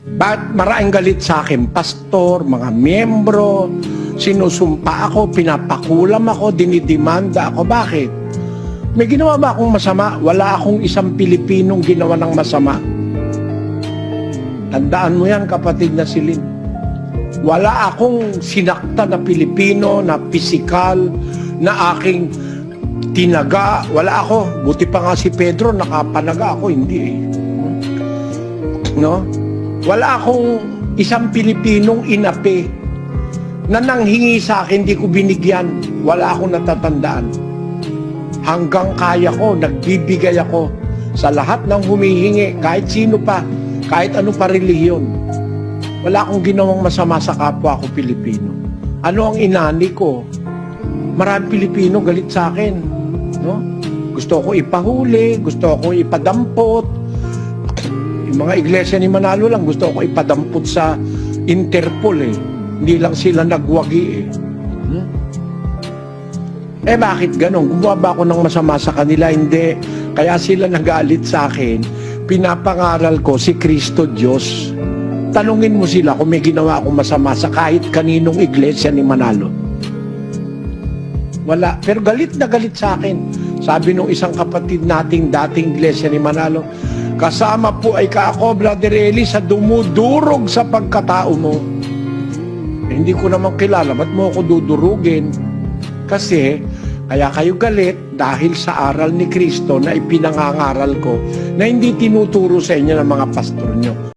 Bakit maraming galit sa akin? Pastor, mga miyembro, sinusumpa ako, pinapakulam ako, dinidimanda ako. Bakit? May ginawa ba akong masama? Wala akong isang Pilipinong ginawa ng masama. Tandaan mo yan, kapatid na silin. Wala akong sinakta na Pilipino, na pisikal, na aking tinaga. Wala ako. Buti pa nga si Pedro, nakapanaga ako. Hindi eh. No? Wala akong isang Pilipinong inapi na nanghingi sa akin, di ko binigyan. Wala akong natatandaan. Hanggang kaya ko, nagbibigay ako sa lahat ng humihingi, kahit sino pa, kahit ano pa relihiyon. Wala akong ginawang masama sa kapwa ko Pilipino. Ano ang inani ko? Marami Pilipino galit sa akin. No? Gusto ko ipahuli, gusto ko ipadampot. Yung mga iglesia ni Manalo lang, gusto ko ipadampot sa Interpol eh. Hindi lang sila nagwagi eh. Hmm? Eh bakit ganun? Gumawa ba ako ng masama sa kanila? Hindi. Kaya sila nagalit sa akin. Pinapangaral ko si Kristo Diyos. Tanungin mo sila kung may ginawa akong masama sa kahit kaninong iglesia ni Manalo. Wala. Pero galit na galit sa akin. Sabi nung isang kapatid nating dating iglesia ni Manalo, kasama po ay kaako, Brother Eli, sa dumudurog sa pagkatao mo. Hindi ko naman kilala, ba't mo ako dudurugin? Kasi, kaya kayo galit dahil sa aral ni Kristo na ipinangangaral ko na hindi tinuturo sa inyo ng mga pastor nyo.